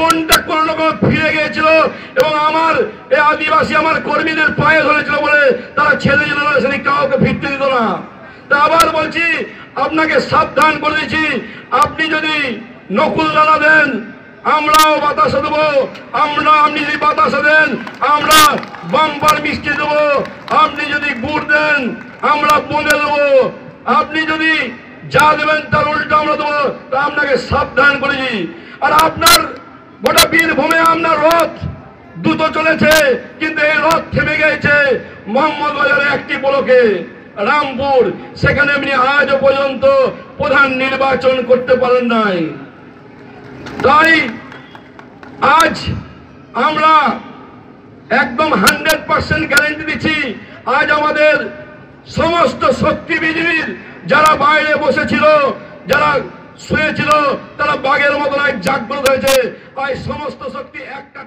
জীবনটা কোন রকম ফিরে গিয়েছিল এবং আমার এই আদিবাসী আমার কর্মীদের পায়ে ধরেছিল বলে তারা ছেলে জেনারেশনে কাউকে ফিরতে দিত না। তা আবার বলছি, আপনাকে সাবধান করে দিয়েছি আপনি যদি নকুল দানা দেন, আমরাও বাতাসা দেবো। আমরা, আপনি যদি বাতাসা দেন, আমরা বাম্পার মিষ্টি দেবো। আপনি যদি গুড় দেন, আমরা বলে দেবো। আপনি যদি যা দেবেন তার উল্টো আমরা দেবো। তা আপনাকে সাবধান করেছি আর আপনার গোটা বীরভূমে আপনার রথ দ্রুত চলেছে, কিন্তু এই রথ থেমে গেছে মোহাম্মদ বাজারে একটি ব্লকে। রামপুর, সেখানে আপনি আজও পর্যন্ত প্রধান নির্বাচন করতে পারেন নাই। তাই আজ আমরা একদম হান্ড্রেড পার্সেন্ট গ্যারেন্টি দিচ্ছি, আজ আমাদের সমস্ত শক্তি বিজেপির যারা বাইরে বসেছিল, যারা শুয়েছিল তারা বাঘের মতন এক জাগ্রত হয়েছে। তাই সমস্ত শক্তি একটা